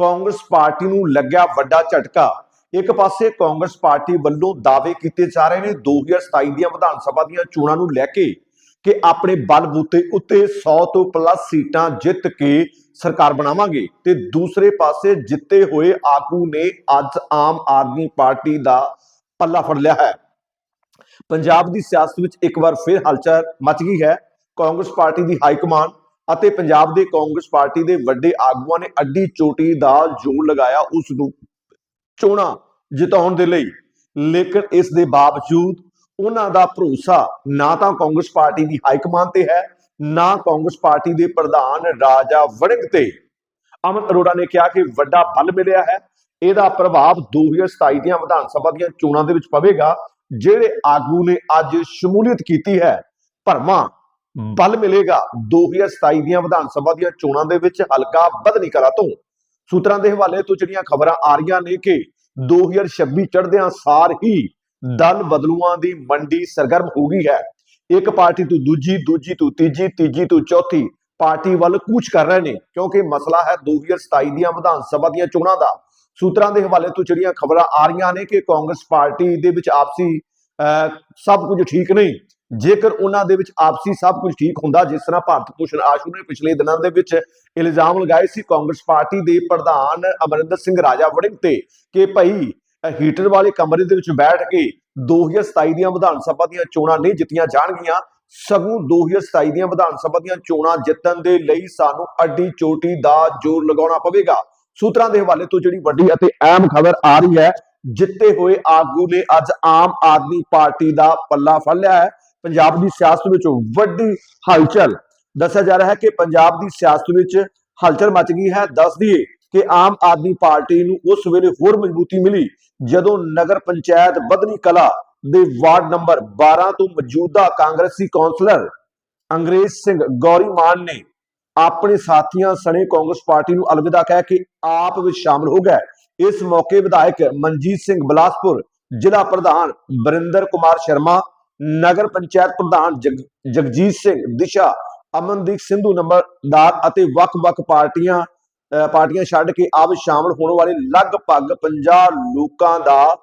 Congress party ਨੂੰ ਲੱਗਿਆ ਵੱਡਾ ਝਟਕਾ। ਇੱਕ ਪਾਸੇ ਕਾਂਗਰਸ ਪਾਰਟੀ ਵੱਲੋਂ ਦਾਅਵੇ ਕੀਤੇ ਜਾ ਰਹੇ ਨੇ 2027 ਦੀਆਂ ਵਿਧਾਨ ਸਭਾ ਦੀਆਂ ਚੋਣਾਂ ਨੂੰ ਲੈ ਕੇ ਕਿ ਆਪਣੇ ਬਲਬੂਤੇ ਉੱਤੇ 100 ਤੋਂ ਪਲੱਸ ਸੀਟਾਂ ਜਿੱਤ ਕੇ ਸਰਕਾਰ ਬਣਾਵਾਂਗੇ ਤੇ ਦੂਸਰੇ ਪਾਸੇ ਜਿੱਤੇ ਹੋਏ ਆਗੂ ਨੇ ਅੱਜ ਆਮ ਆਦਮੀ ਪਾਰਟੀ ਦਾ ਪੱਲਾ ਫੜ ਲਿਆ ਹੈ। ਪੰਜਾਬ ਦੀ ਸਿਆਸਤ ਵਿੱਚ ਇੱਕ ਵਾਰ ਫਿਰ ਹਲਚਲ ਮਚ ਗਈ ਹੈ। ਕਾਂਗਰਸ ਪਾਰਟੀ ਦੀ ਹਾਈ ਕਮਾਂਡ ਅਤੇ ਪੰਜਾਬ ਦੇ ਕਾਂਗਰਸ ਪਾਰਟੀ ਦੇ ਵੱਡੇ ਆਗੂਆਂ ਨੇ ਅੱਡੀ ਚੋਟੀ ਦਾ ਜੋਰ ਲਗਾਇਆ, ਉਸ ਨੂੰ ਚੋਣਾਂ ਜਿਤਾਉਣ ਦੇ ਲਈ। ਲੇਕਿਨ ਇਸ ਦੇ ਬਾਵਜੂਦ ਉਹਨਾਂ ਦਾ ਭਰੋਸਾ ਨਾ ਤਾਂ ਕਾਂਗਰਸ ਪਾਰਟੀ ਦੀ ਹਾਈ ਕਮਾਂਡ ਤੇ ਹੈ, ਨਾ ਕਾਂਗਰਸ ਪਾਰਟੀ ਦੇ ਪ੍ਰਧਾਨ ਰਾਜਾ ਵੜਿੰਗ ਤੇ। ਅਮਨ ਅਰੋੜਾ ਨੇ ਕਿਹਾ ਕਿ ਵੱਡਾ ਬਲ ਮਿਲਿਆ ਹੈ। ਇਹਦਾ ਪ੍ਰਭਾਵ 2027 ਦੀਆਂ ਵਿਧਾਨ ਸਭਾ ਦੀਆਂ ਚੋਣਾਂ ਦੇ ਵਿੱਚ ਪਵੇਗਾ, ਜਿਹੜੇ ਆਗੂ ਨੇ ਅੱਜ ਸ਼ਮੂਲੀਅਤ ਕੀਤੀ ਹੈ। ਭਰਮਾ ਬਲ ਮਿਲੇਗਾ। 2027 ਦੀਆਂ ਵਿਧਾਨ ਸਭਾ ਦੀਆਂ ਚੋਣਾਂ ਦੇ ਵਿੱਚ ਹਲਕਾ ਬਦਨੀ ਕਲਾ ਤੋਂ। ਸੂਤਰਾਂ ਦੇ ਹਵਾਲੇ ਤੋਂ ਜਿਹੜੀਆਂ ਖਬਰਾਂ ਆ ਰਹੀਆਂ ਨੇ ਕਿ 2026 ਚੜ੍ਹਦਿਆਂ ਸਾਰ ਹੀ ਦਲ ਬਦਲੂਆਂ ਦੀ ਮੰਡੀ ਸਰਗਰਮ ਹੋ ਗਈ ਹੈ। ਇੱਕ ਪਾਰਟੀ ਤੋਂ ਦੂਜੀ ਦੂਜੀ ਤੋਂ ਤੀਜੀ ਤੀਜੀ ਤੋਂ ਚੌਥੀ ਪਾਰਟੀ ਵੱਲ ਕੂਚ ਕਰ ਰਹੇ ਨੇ ਕਿਉਂਕਿ ਮਸਲਾ ਹੈ 2027 ਦੀਆਂ ਵਿਧਾਨ ਸਭਾ ਦੀਆਂ ਚੋਣਾਂ ਦਾ। ਸੂਤਰਾਂ ਦੇ ਹਵਾਲੇ ਤੋਂ ਜਿਹੜੀਆਂ ਖਬਰਾਂ ਆ ਰਹੀਆਂ ਨੇ ਕਿ ਕਾਂਗਰਸ ਪਾਰਟੀ ਦੇ ਵਿੱਚ ਆਪਸੀ ਸਭ ਕੁਝ ਠੀਕ ਨਹੀਂ। ਜੇਕਰ ਉਹਨਾਂ ਦੇ ਵਿੱਚ ਆਪਸੀ ਸਭ ਕੁਝ ਠੀਕ ਹੁੰਦਾ, ਜਿਸ ਤਰ੍ਹਾਂ ਭਾਰਤ ਭੂਸ਼ਣ ਆਸ਼ੂ ਨੇ ਪਿਛਲੇ ਦਿਨਾਂ ਦੇ ਵਿੱਚ ਇਲਜ਼ਾਮ ਲਗਾਏ ਸੀ ਕਾਂਗਰਸ ਪਾਰਟੀ ਦੇ ਪ੍ਰਧਾਨ ਅਮਰਿੰਦਰ ਸਿੰਘ ਰਾਜਾ ਵੜਿੰਗ ਤੇ ਕਿ ਭਾਈ ਹੀਟਰ ਵਾਲੇ ਕਮਰੇ ਦੇ ਵਿੱਚ ਬੈਠ ਕੇ 2027 ਦੀਆਂ ਵਿਧਾਨ ਸਭਾ ਦੀਆਂ ਚੋਣਾਂ ਨਹੀਂ ਜਿੱਤੀਆਂ ਜਾਣਗੀਆਂ, ਸਗੋਂ 2027 ਦੀਆਂ ਵਿਧਾਨ ਸਭਾ ਦੀਆਂ ਚੋਣਾਂ ਜਿੱਤਣ ਦੇ ਲਈ ਸਾਨੂੰ ਅੱਡੀ ਚੋਟੀ ਦਾ ਜ਼ੋਰ ਲਗਾਉਣਾ ਪਵੇਗਾ। ਸੂਤਰਾਂ ਦੇ ਹਵਾਲੇ ਤੋਂ ਜਿਹੜੀ ਵੱਡੀ ਅਤੇ ਅਹਿਮ ਖਬਰ ਆ ਰਹੀ ਹੈ, ਜਿੱਤੇ ਹੋਏ ਆਗੂ ਨੇ ਅੱਜ ਆਮ ਆਦਮੀ ਪਾਰਟੀ ਦਾ ਪੱਲਾ ਫੜ ਲਿਆ ਹੈ। ਪੰਜਾਬ ਦੀ ਸਿਆਸਤ ਵਿੱਚ ਵੱਡੀ ਹਲਚਲ। ਦੱਸਿਆ ਜਾ ਰਿਹਾ ਹੈ ਕਿ ਪੰਜਾਬ ਦੀ ਸਿਆਸਤ ਵਿੱਚ ਹਲਚਲ ਮਚ ਗਈ ਹੈ। ਦੱਸ ਦਈਏ ਕਿ ਆਮ ਆਦਮੀ ਪਾਰਟੀ ਨੂੰ ਉਸ ਵੇਲੇ ਹੋਰ ਮਜ਼ਬੂਤੀ ਮਿਲੀ, ਜਦੋਂ ਨਗਰ ਪੰਚਾਇਤ ਬਦਨੀ ਕਲਾ ਦੇ ਵਾਰਡ ਨੰਬਰ 12 ਤੋਂ ਮੌਜੂਦਾ ਕਾਂਗਰਸੀ ਕੌਂਸਲਰ ਅੰਗਰੇਜ਼ ਸਿੰਘ ਗੌਰੀ ਮਾਨ ਨੇ ਆਪਣੇ ਸਾਥੀਆਂ ਸਣੇ ਕਾਂਗਰਸ ਪਾਰਟੀ ਨੂੰ ਅਲਵਿਦਾ ਕਹਿ ਕੇ ਆਪ ਵਿੱਚ ਸ਼ਾਮਲ ਹੋ ਗਏ। ਇਸ ਮੌਕੇ ਵਿਧਾਇਕ ਮਨਜੀਤ ਸਿੰਘ ਬਲਾਸਪੁਰ, ਜ਼ਿਲ੍ਹਾ ਪ੍ਰਧਾਨ ਬਰਿੰਦਰ ਕੁਮਾਰ ਸ਼ਰਮਾ ਨਗਰ ਪੰਚਾਇਤ ਪ੍ਰਧਾਨ ਜਗਜੀਤ ਸਿੰਘ, ਦਿਸ਼ਾ, ਅਮਨਦੀਪ ਸਿੰਧੂ ਨੰਬਰਦਾਰ ਅਤੇ ਵੱਖ-ਵੱਖ ਪਾਰਟੀਆਂ ਪਾਰਟੀਆਂ ਛੱਡ ਕੇ ਆਪ ਸ਼ਾਮਲ ਹੋਣ ਵਾਲੇ ਲਗਭਗ 50 ਲੋਕਾਂ ਦਾ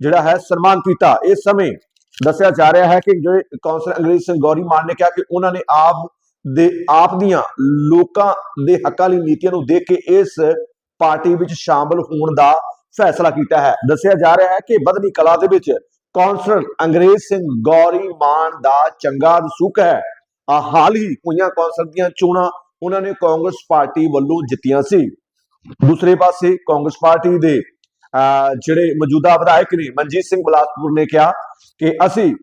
ਜਿਹੜਾ ਹੈ ਸਨਮਾਨ ਕੀਤਾ। ਇਸ ਸਮੇਂ ਦੱਸਿਆ ਜਾ ਰਿਹਾ ਹੈ ਕਿ ਜਿਹੜੇ ਕੌਂਸਲਰ ਅੰਗਰੇਜ਼ ਸਿੰਘ ਗੌਰੀ ਮਾਨ ਨੇ ਕਿਹਾ ਕਿ ਉਹਨਾਂ ਨੇ ਆਪ ਦੇ, ਆਪ ਦੀਆਂ ਲੋਕਾਂ ਦੇ ਹੱਕਾਂ ਲਈ ਨੀਤੀਆਂ ਨੂੰ ਦੇਖ ਕੇ ਇਸ ਪਾਰਟੀ ਵਿੱਚ ਸ਼ਾਮਲ ਹੋਣ ਦਾ ਫੈਸਲਾ ਕੀਤਾ ਹੈ। ਦੱਸਿਆ ਜਾ ਰਿਹਾ ਹੈ ਕਿ ਬਦਨੀ ਕਲਾ ਦੇ ਵਿੱਚ ਕੌਂਸਲਰ ਅੰਗਰੇਜ਼ ਸਿੰਘ ਗੌਰੀ ਮਾਨ ਦਾ ਚੰਗਾ ਰਸੂਖ ਹੈ। ਆ ਹਾਲ ਹੀ ਹੋਈਆਂ ਕੌਂਸਲ ਦੀਆਂ ਚੋਣਾਂ ਉਹਨਾਂ ਨੇ ਕਾਂਗਰਸ ਪਾਰਟੀ ਵੱਲੋਂ ਜਿੱਤੀਆਂ ਸੀ। ਦੂਸਰੇ ਪਾਸੇ ਕਾਂਗਰਸ ਪਾਰਟੀ ਦੇ ਅਹ, ਜਿਹੜੇ ਮੌਜੂਦਾ ਵਿਧਾਇਕ ਨੇ ਮਨਜੀਤ ਸਿੰਘ ਬਲਾਸਪੁਰ ਨੇ ਕਿਹਾ ਕਿ ਅਸੀਂ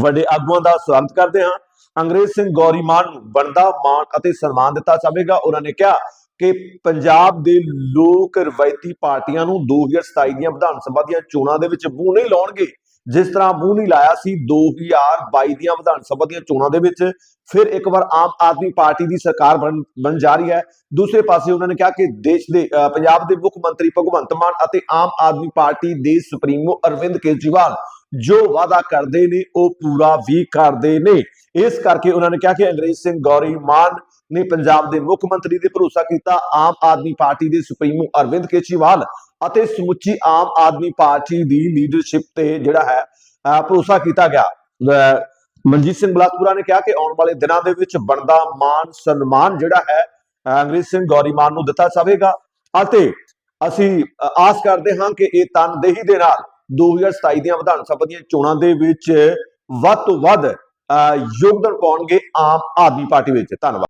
ਵੱਡੇ ਆਗੂਆਂ ਦਾ ਸਵਾਗਤ ਕਰਦੇ ਹਾਂ। ਅੰਗਰੇਜ਼ ਸਿੰਘ ਗੌਰੀ ਮਾਨ ਨੂੰ ਬਣਦਾ ਮਾਣ ਅਤੇ ਸਨਮਾਨ ਦਿੱਤਾ ਜਾਵੇਗਾ। ਉਹਨਾਂ ਨੇ ਕਿਹਾ ਕਿ ਪੰਜਾਬ ਦੇ ਲੋਕ ਰਵਾਇਤੀ ਪਾਰਟੀਆਂ ਨੂੰ 2027 ਦੀਆਂ ਵਿਧਾਨ ਸਭਾ ਦੀਆਂ ਚੋਣਾਂ ਦੇ ਵਿੱਚ ਮੂੰਹ ਨਹੀਂ ਲਾਉਣਗੇ। ਜਿਸ ਤਰ੍ਹਾਂ ਮੂੰਹ ਨਹੀਂ ਲਾਇਆ ਸੀ 2022 ਦੀਆਂ ਵਿਧਾਨ ਸਭਾ ਦੀਆਂ ਚੋਣਾਂ ਦੇ ਵਿੱਚ, ਫਿਰ ਇੱਕ ਵਾਰ ਆਮ ਆਦਮੀ ਪਾਰਟੀ ਦੀ ਸਰਕਾਰ ਬਣ ਬਣ ਜਾ ਰਹੀ ਹੈ। ਦੂਸਰੇ ਪਾਸੇ ਉਹਨਾਂ ਨੇ ਕਿਹਾ ਕਿ ਦੇਸ਼ ਦੇ ਪੰਜਾਬ ਦੇ ਮੁੱਖ ਮੰਤਰੀ ਭਗਵੰਤ ਮਾਨ ਅਤੇ ਆਮ ਆਦਮੀ ਪਾਰਟੀ ਦੇ ਸੁਪਰੀਮੋ ਅਰਵਿੰਦ ਕੇਜਰੀਵਾਲ ਜੋ ਵਾਅਦਾ ਕਰਦੇ ਨੇ, ਉਹ ਪੂਰਾ ਵੀ ਕਰਦੇ ਨੇ। ਇਸ ਕਰਕੇ ਉਹਨਾਂ ਨੇ ਕਿਹਾ ਕਿ ਅੰਗਰੇਜ਼ ਸਿੰਘ ਗੌਰੀ ਮਾਨ ਨੇ ਪੰਜਾਬ ਦੇ ਮੁੱਖ ਮੰਤਰੀ ਤੇ ਭਰੋਸਾ ਕੀਤਾ ਆਮ ਆਦਮੀ ਪਾਰਟੀ ਦੇ ਸੁਪਰੀਮੋ ਅਰਵਿੰਦ ਕੇਜਰੀਵਾਲ ਅਤੇ ਸਮੁੱਚੀ ਆਮ ਆਦਮੀ ਪਾਰਟੀ ਦੀ ਲੀਡਰਸ਼ਿਪ ਤੇ ਜਿਹੜਾ ਹੈ ਅਹ, ਭਰੋਸਾ ਕੀਤਾ ਗਿਆ। ਮਨਜੀਤ ਸਿੰਘ ਬਲਾਸਪੁਰਾ ਨੇ ਕਿਹਾ ਕਿ ਆਉਣ ਵਾਲੇ ਦਿਨਾਂ ਦੇ ਵਿੱਚ ਬਣਦਾ ਮਾਨ ਸਨਮਾਨ ਜਿਹੜਾ ਹੈ ਅਹ, ਅੰਗਰੇਜ਼ ਸਿੰਘ ਗੌਰੀਮਾਨ ਨੂੰ ਦਿੱਤਾ ਜਾਵੇਗਾ ਅਤੇ ਅਸੀਂ ਆਸ ਕਰਦੇ ਹਾਂ ਕਿ ਇਹ ਤਨਦੇਹੀ ਦੇ ਨਾਲ 2027 ਦੀਆਂ ਵਿਧਾਨ ਸਭਾ ਦੀਆਂ ਚੋਣਾਂ ਦੇ ਵਿੱਚ ਵੱਧ ਤੋਂ ਵੱਧ ਅ, ਯੋਗਦਾਨ ਪਾਉਣਗੇ ਆਮ ਆਦਮੀ ਪਾਰਟੀ ਵਿੱਚ। ਧੰਨਵਾਦ।